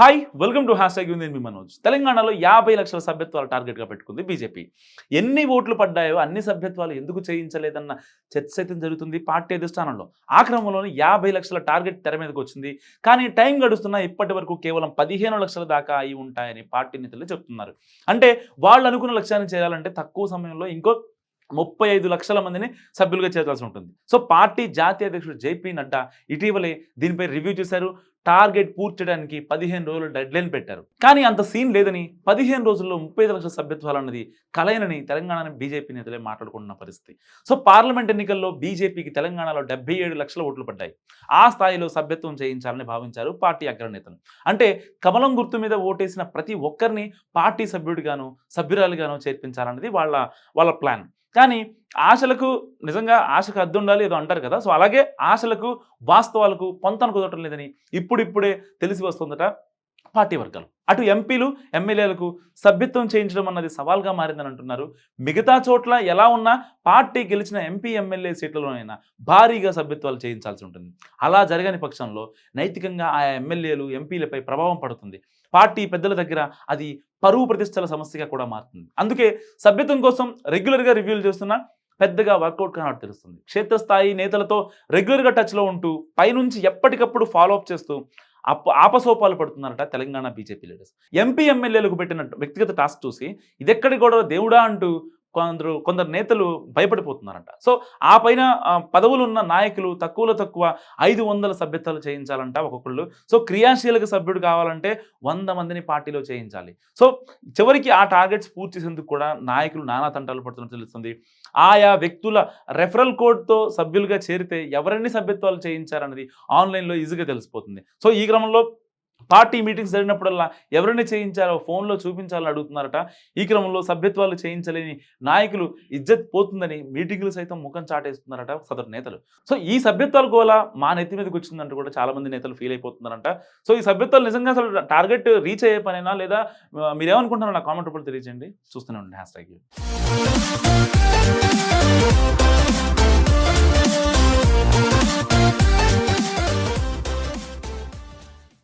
Hi welcome to hashtag నేను మీ మనోజ్. తెలంగాణలో యాభై లక్షల సభ్యత్వాలు టార్గెట్గా పెట్టుకుంది బీజేపీ. ఎన్ని ఓట్లు పడ్డాయో అన్ని సభ్యత్వాలు ఎందుకు చేయించలేదన్న చర్చ అయితే జరుగుతుంది పార్టీ అధిష్టానంలో. ఆ క్రమంలోనే యాభై లక్షల టార్గెట్ తెర మీదకి వచ్చింది. కానీ టైం గడుస్తున్నా ఇప్పటి వరకు కేవలం పదిహేను లక్షల దాకా అయి ఉంటాయని పార్టీ నేతలు చెప్తున్నారు. అంటే వాళ్ళు అనుకున్న లక్ష్యాన్ని చేయాలంటే తక్కువ సమయంలో ఇంకో ముప్పై ఐదు లక్షల మందిని సభ్యులుగా చేర్చాల్సి ఉంటుంది. సో పార్టీ జాతీయ అధ్యక్షుడు జేపీ నడ్డా ఇటీవలే దీనిపై రివ్యూ చేశారు. టార్గెట్ పూర్తి చేయడానికి పదిహేను రోజులు డెడ్లైన్ పెట్టారు. కానీ అంత సీన్ లేదని పదిహేను రోజుల్లో ముప్పై ఐదు లక్షల సభ్యత్వాలు అన్నది కలయనని తెలంగాణ బీజేపీ నేతలే మాట్లాడుకుంటున్న పరిస్థితి. సో పార్లమెంట్ ఎన్నికల్లో బీజేపీకి తెలంగాణలో డెబ్బై ఏడు లక్షల ఓట్లు పడ్డాయి. ఆ స్థాయిలో సభ్యత్వం చేయించాలని భావించారు పార్టీ అగ్రనేతలు. అంటే కమలం గుర్తు మీద ఓటేసిన ప్రతి ఒక్కరిని పార్టీ సభ్యుడిగాను సభ్యురాలుగాను చేర్పించాలన్నది వాళ్ళ వాళ్ళ ప్లాన్. కానీ ఆశలకు నిజంగా ఆశకు అద్దు ఉండాలి ఏదో అంటారు కదా. సో అలాగే ఆశలకు వాస్తవాలకు పొంతన కుదరటం లేదని ఇప్పుడిప్పుడే తెలిసి వస్తుందట పార్టీ వర్గాలు. అటు ఎంపీలు ఎమ్మెల్యేలకు సభ్యత్వం చేయించడం అన్నది సవాల్గా మారిందని అంటున్నారు. మిగతా చోట్ల ఎలా ఉన్నా పార్టీ గెలిచిన ఎంపీ ఎమ్మెల్యే సీట్లలోనైనా భారీగా సభ్యత్వాలు చేయించాల్సి ఉంటుంది. అలా జరగని పక్షంలో నైతికంగా ఆయా ఎమ్మెల్యేలు ఎంపీలపై ప్రభావం పడుతుంది. పార్టీ పెద్దల దగ్గర అది పరువు ప్రతిష్టల సమస్యగా కూడా మారుతుంది. అందుకే సభ్యత్వం కోసం రెగ్యులర్గా రివ్యూలు చేస్తున్నా పెద్దగా వర్కౌట్ కానట్టు తెలుస్తుంది. క్షేత్రస్థాయి నేతలతో రెగ్యులర్గా టచ్లో ఉంటూ పైనుంచి ఎప్పటికప్పుడు ఫాలో అప్ చేస్తూ అప్ప ఆపసోపాలు పడుతున్నారట తెలంగాణ బీజేపీ లీడర్స్. ఎంపీ ఎమ్మెల్యేలకు పెట్టిన వ్యక్తిగత టాస్క్ చూసి ఇదెక్కడి కూడా దేవుడా అంటూ కొందరు కొందరు నేతలు భయపడిపోతున్నారంట. సో ఆ పైన పదవులు ఉన్న నాయకులు తక్కువలో తక్కువ ఐదు వందల సభ్యత్వాలు చేయించాలంట ఒక్కొక్కళ్ళు. సో క్రియాశీలక సభ్యుడు కావాలంటే వంద మందిని పార్టీలో చేయించాలి. సో చివరికి ఆ టార్గెట్స్ పూర్తి చేసేందుకు కూడా నాయకులు నానా తంటాలు పడుతున్నట్టు తెలుస్తుంది. ఆయా వ్యక్తుల రెఫరల్ కోడ్తో సభ్యులుగా చేరితే ఎవరన్ని సభ్యత్వాలు చేయించారన్నది ఆన్లైన్లో ఈజీగా తెలిసిపోతుంది. సో ఈ క్రమంలో పార్టీ మీటింగ్స్ జరిగినప్పుడల్లా ఎవరిని చేయించారో ఫోన్లో చూపించాలని అడుగుతున్నారట. ఈ క్రమంలో సభ్యత్వాలు చేయించలేని నాయకులు ఇజ్జత్ పోతుందని మీటింగులు సైతం ముఖం చాటేస్తున్నారట సదరు నేతలు. సో ఈ సభ్యత్వాల గోల మా నెత్తి మీదకి వచ్చిందంటూ కూడా చాలా మంది నేతలు ఫీల్ అయిపోతున్నారంట. సో ఈ సభ్యత్వాలు నిజంగా అసలు టార్గెట్ రీచ్ అయ్యే పనేనా లేదా మీరేమనుకుంటున్నారో నా కామెంట్ రూపంలో తెలియజేయండి. చూస్తూనే ఉండండి. Hash tag